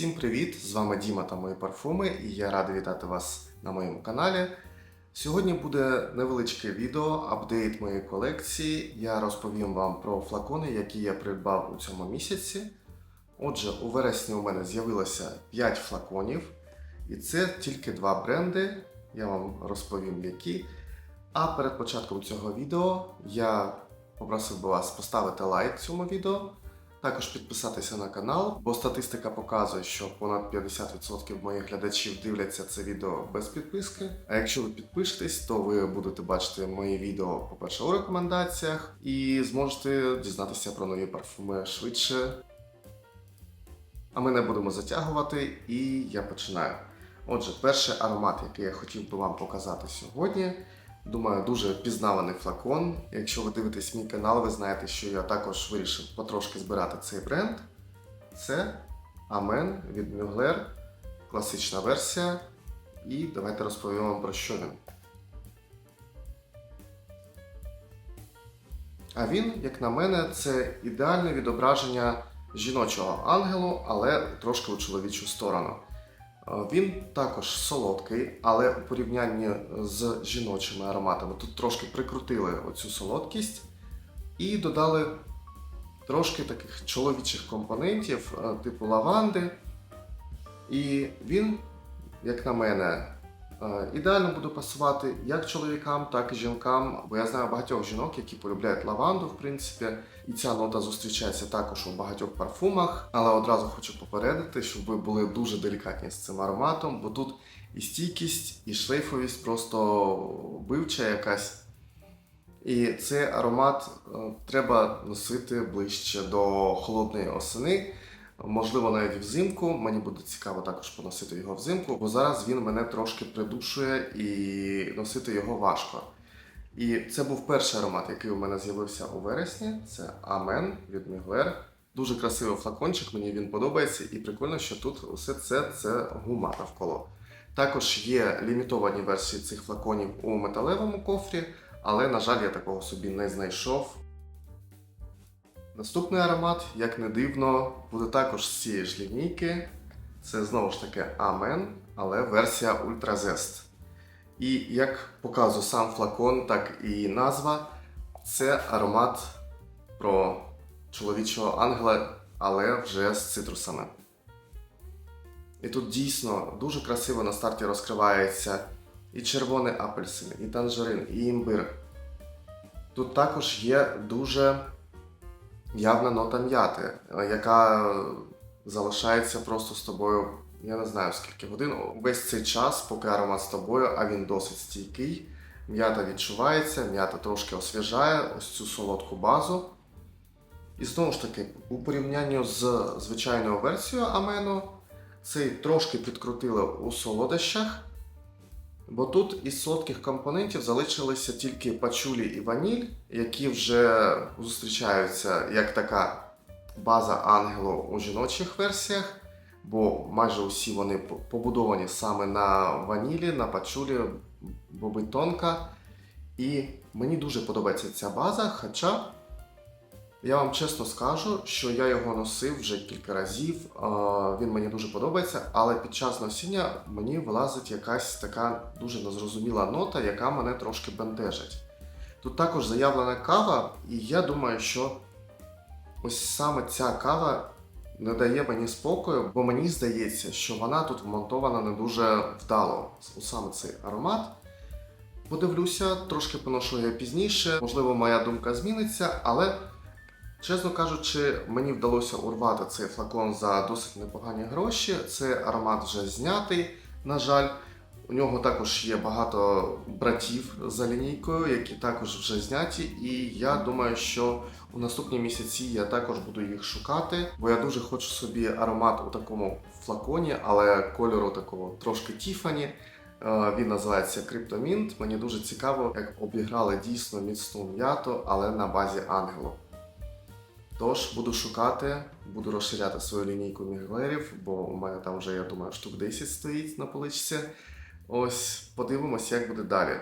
Всім привіт! З вами Діма та мої парфуми, і я радий вітати вас на моєму каналі. Сьогодні буде невеличке відео, апдейт моєї колекції. Я розповім вам про флакони, які я придбав у цьому місяці. Отже, у вересні у мене з'явилося 5 флаконів, і це тільки два бренди. Я вам розповім які. А перед початком цього відео я попросив би вас поставити лайк цьому відео. Також підписатися на канал, бо статистика показує, що понад 50% моїх глядачів дивляться це відео без підписки. А якщо ви підпишетесь, то ви будете бачити мої відео, по-перше, у рекомендаціях, і зможете дізнатися про нові парфуми швидше. А ми не будемо затягувати, і я починаю. Отже, перший аромат, який я хотів би вам показати сьогодні. Думаю, дуже пізнаваний флакон. Якщо ви дивитесь мій канал, ви знаєте, що я також вирішив потрошки збирати цей бренд. Це Амен від Mugler, класична версія. І давайте розповім вам про що він. А він, як на мене, це ідеальне відображення жіночого ангелу, але трошки у чоловічу сторону. Е, Він також солодкий, але у порівнянні з жіночими ароматами тут трошки прикрутили оцю солодкість і додали трошки таких чоловічих компонентів, е, типу лаванди. І він, як на мене, е, ідеально буде пасувати як чоловікам, так і жінкам. Бо я знаю багатьох жінок, які полюбляють лаванду, в принципі, і ця нота зустрічається також у багатьох парфумах. Але одразу хочу попередити, щоб ви були дуже делікатні з цим ароматом, бо тут і стійкість, і шлейфовість просто вбивча якась. І цей аромат е, треба носити ближче до холодної осени. Можливо, навіть взимку. Мені буде цікаво також поносити його взимку, бо зараз він мене трошки придушує і носити його важко. І це був перший аромат, який у мене з'явився у вересні. Це Амен від Mugler. Дуже красивий флакончик, мені він подобається, і прикольно, що тут усе це це гума навколо. Також є лімітовані версії цих флаконів у металевому кофрі, але, на жаль, я такого собі не знайшов. Наступний аромат, як не дивно, буде також з цієї ж лінійки. Це знову ж таки Амен, але версія Ultra Zest. І як показує сам флакон, так і назва, це аромат про чоловічого ангела, але вже з цитрусами. І тут дійсно дуже красиво на старті розкривається і червоний апельсин, і танжерин, і імбир. Тут також є дуже явна нота м'яти, яка залишається просто з тобою, я не знаю скільки годин. Весь цей час, поки аромат з тобою, а він досить стійкий. М'ята відчувається, м'ята трошки освіжає ось цю солодку базу. І знову ж таки, у порівнянні з звичайною версією Амену, цей трошки підкрутили у солодощах. Бо тут із солодких компонентів залишилися тільки пачулі і ваніль, які вже зустрічаються як така база ангелу у жіночих версіях, бо майже усі вони побудовані саме на ванілі, на пачулі, боби тонка. І мені дуже подобається ця база, хоча я вам чесно скажу, що я його носив вже кілька разів. Він мені дуже подобається, але під час носіння мені вилазить якась така дуже незрозуміла нота, яка мене трошки бентежить. Тут також заявлена кава, і я думаю, що ось саме ця кава не дає мені спокою, бо мені здається, що вона тут вмонтована не дуже вдало. Саме цей аромат. Подивлюся, трошки поношу я пізніше. Можливо, моя думка зміниться, але. Чесно кажучи, мені вдалося урвати цей флакон за досить непогані гроші. Цей аромат вже знятий, на жаль. У нього також є багато братів за лінійкою, які також вже зняті. І я думаю, що у наступні місяці я також буду їх шукати, бо я дуже хочу собі аромат у такому флаконі, але кольору такого трошки Тіфані. Е, Він називається Криптомінт. Мені дуже цікаво, як обіграли дійсно міцну м'яту, але на базі ангелу. Тож буду шукати, буду розширяти свою лінійку міглерів, бо у мене там вже, я думаю, штук 10 стоїть на поличці. Ось подивимося, як буде далі.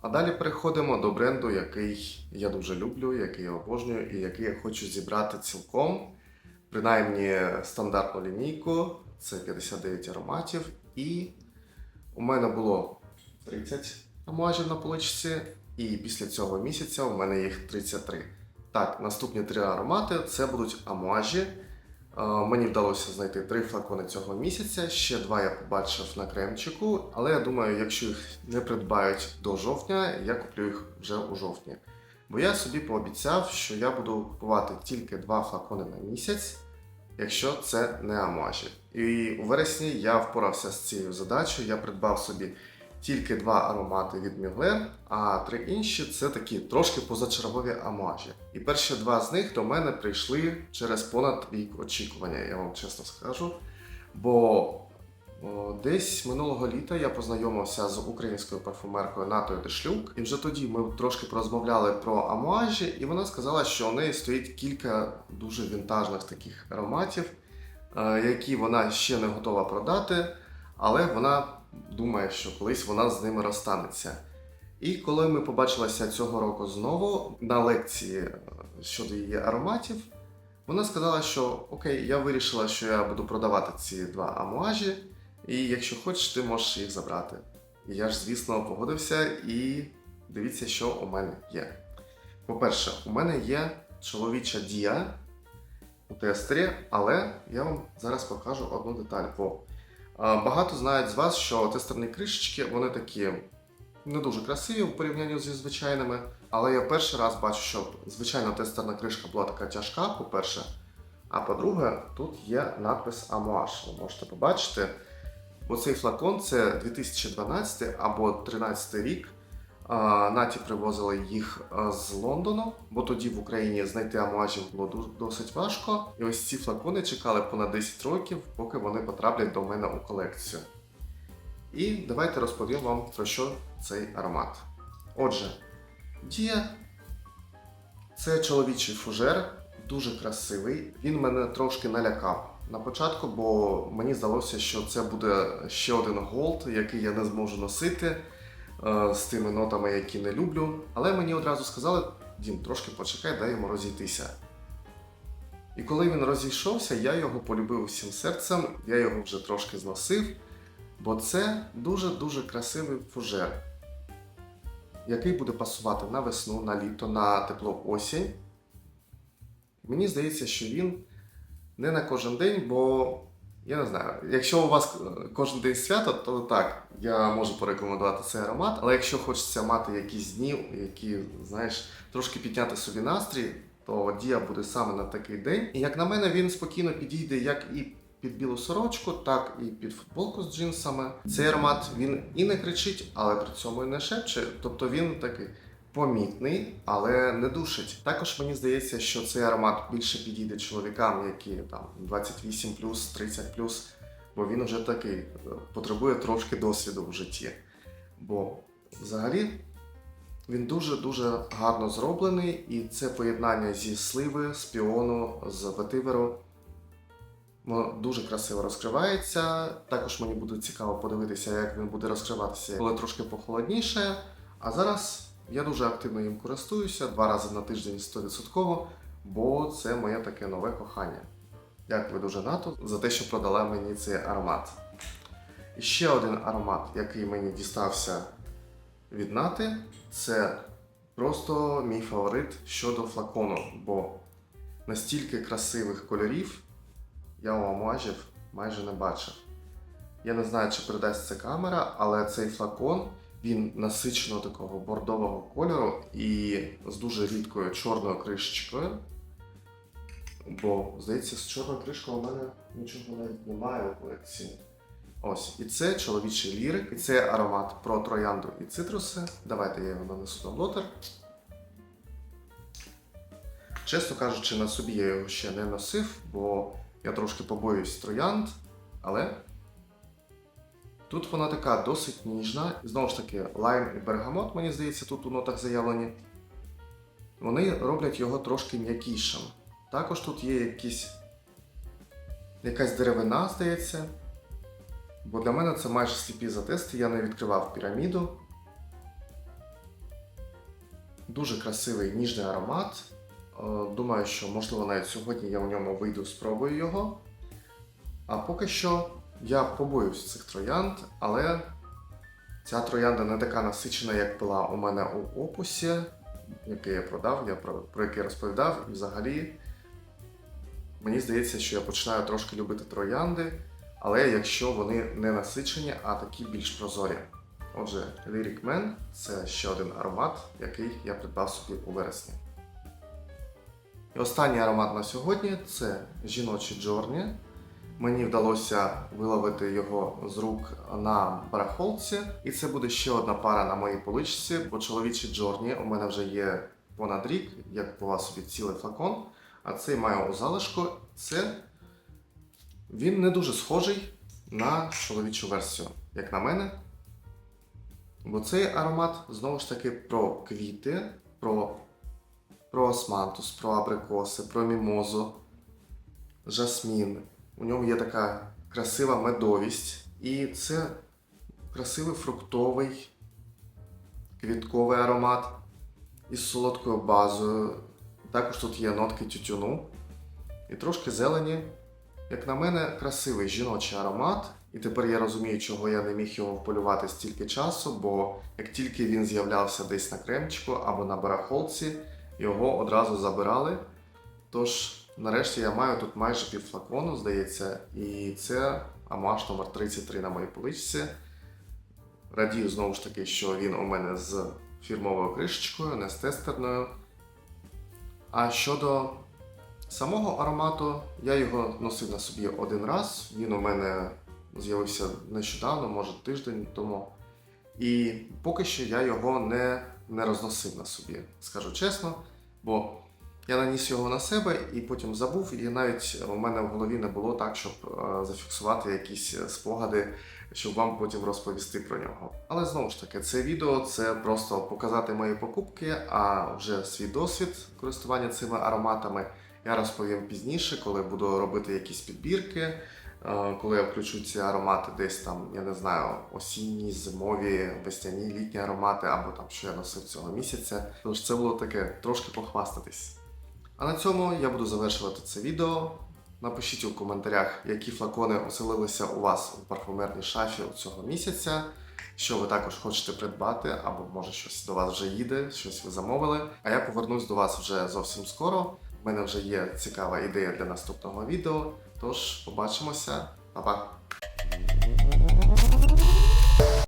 А далі переходимо до бренду, який я дуже люблю, який я обожнюю і який я хочу зібрати цілком. принаймні стандартну лінійку, це 59 ароматів, і у мене було 30 амуажів на поличці, і після цього місяця у мене їх 33. Так, наступні три аромати це будуть амуажі. Е, Мені вдалося знайти три флакони цього місяця. Ще два я побачив на кремчику, але я думаю, якщо їх не придбають до жовтня, я куплю їх вже у жовтні. Бо я собі пообіцяв, що я буду купувати тільки два флакони на місяць, якщо це не амуажі. І у вересні я впорався з цією задачею. Я придбав собі тільки два аромати від Mugler, а три інші це такі трошки позачергові амуажі. І перші два з них до мене прийшли через понад рік очікування, я вам чесно скажу. Бо десь минулого літа я познайомився з українською парфумеркою Натою Дешлюк, і вже тоді ми трошки порозмовляли про амуажі, і вона сказала, що у неї стоїть кілька дуже вінтажних таких ароматів, е, які вона ще не готова продати, але вона думає, що колись вона з ними розстанеться. І коли ми побачилися цього року знову на лекції е, щодо її ароматів, вона сказала, що окей, я вирішила, що я буду продавати ці два амуажі, і якщо хочеш, ти можеш їх забрати. І я ж, звісно, погодився і дивіться, що у мене є. По-перше, у мене є чоловіча дія у тестері, але я вам зараз покажу одну деталь. Багато знають з вас, що тестерні кришечки вони такі не дуже красиві в порівнянні зі звичайними. Але я перший раз бачу, що звичайна тестерна кришка була така тяжка, по-перше. А по-друге, тут є надпис Амуаш. Ви можете побачити. Бо цей флакон це 2012 або 2013 рік. Наті привозили їх з Лондону, бо тоді в Україні знайти амуажів було досить важко. І ось ці флакони чекали понад 10 років, поки вони потраплять до мене у колекцію. І давайте розповім вам про що цей аромат. Отже, Дія це чоловічий фужер, дуже красивий. Він мене трошки налякав на початку, бо мені здалося, що це буде ще один голд, який я не зможу носити е, з тими нотами, які не люблю. Але мені одразу сказали: Дім, трошки почекай, дай йому розійтися. І коли він розійшовся, я його полюбив всім серцем, я його вже трошки зносив, бо це дуже-дуже красивий фужер який буде пасувати на весну, на літо, на тепло осінь. Мені здається, що він не на кожен день, бо я не знаю, якщо у вас е, кожен день свято, то так, я можу порекомендувати цей аромат. Але якщо хочеться мати якісь дні, які, знаєш, трошки підняти собі настрій, то дія буде саме на такий день. І як на мене, він спокійно підійде як і під білу сорочку, так і під футболку з джинсами. Цей аромат він і не кричить, але при цьому і не шепче. Тобто він такий помітний, але не душить. Також мені здається, що цей аромат більше підійде чоловікам, які там 28 30 бо він вже такий е, потребує трошки досвіду в житті. Бо взагалі він дуже-дуже гарно зроблений, і це поєднання зі сливи, з піону, з ветиверу. Воно дуже красиво розкривається. Також мені буде цікаво подивитися, як він буде розкриватися, коли трошки похолодніше. А зараз я дуже активно їм користуюся два рази на тиждень 100%, бо це моє таке нове кохання. Дякую дуже НАТО за те, що продала мені цей аромат. І ще один аромат, який мені дістався від Нати, це просто мій фаворит щодо флакону, бо настільки красивих кольорів я у амуажів майже не бачив. Я не знаю, чи передасть це камера, але цей флакон він насиченого такого бордового кольору і з дуже рідкою чорною кришечкою. Бо, здається, з чорною кришкою у мене нічого навіть немає у колекції. Ось, і це чоловічий лірик, і це аромат про троянду і цитруси. Давайте я його нанесу на блотер. Чесно кажучи, на собі я його ще не носив, бо я трошки побоююсь троянд, але тут вона така досить ніжна. Знову ж таки, лайм і бергамот, мені здається, тут у нотах заявлені. Вони роблять його трошки м'якішим. Також тут є якісь, якась деревина, здається. Бо для мене це майже сліпі затести, я не відкривав піраміду. Дуже красивий ніжний аромат. Думаю, що можливо навіть сьогодні я у ньому вийду, спробую його. А поки що я побоююсь цих троянд, але ця троянда не така насичена, як була у мене у опусі, який я продав, я про, про який розповідав. І взагалі мені здається, що я починаю трошки любити троянди, але якщо вони не насичені, а такі більш прозорі. Отже, Lyric Man це ще один аромат, який я придбав собі у вересні. І останній аромат на сьогодні це жіночий Джорні. Мені вдалося виловити його з рук на барахолці, і це буде ще одна пара на моїй поличці, бо чоловічий Джорні у мене вже є понад рік, я купував собі цілий флакон, а цей маю у залишку. Це він не дуже схожий на чоловічу версію, як на мене. Бо цей аромат знову ж таки про квіти, про, про османтус, про абрикоси, про мімозу, жасмін. У ньому є така красива медовість. І це красивий фруктовий квітковий аромат із солодкою базою. Також тут є нотки тютюну і трошки зелені. Як на мене, красивий жіночий аромат. І тепер я розумію, чого я не міг його вполювати стільки часу, бо як тільки він з'являвся десь на кремчику або на барахолці, його одразу забирали. Тож, нарешті я маю тут майже пів флакону, здається, і це амаш номер 33 на моїй поличці. Радію знову ж таки, що він у мене з фірмовою кришечкою, не з тестерною. А щодо самого аромату, я його носив на собі один раз. Він у мене з'явився нещодавно, може тиждень тому. І поки що я його не, не розносив на собі, скажу чесно, бо я наніс його на себе і потім забув, і навіть у мене в голові не було так, щоб е, зафіксувати якісь спогади, щоб вам потім розповісти про нього. Але знову ж таки, це відео це просто показати мої покупки, а вже свій досвід користування цими ароматами я розповім пізніше, коли буду робити якісь підбірки. Е, Коли я включу ці аромати десь там, я не знаю, осінні, зимові, весняні, літні аромати, або там що я носив цього місяця. Тож це було таке трошки похвастатись. А на цьому я буду завершувати це відео. Напишіть у коментарях, які флакони оселилися у вас у парфумерній шафі цього місяця, що ви також хочете придбати, або може щось до вас вже їде, щось ви замовили. А я повернусь до вас вже зовсім скоро. У мене вже є цікава ідея для наступного відео. Тож побачимося, Па-па!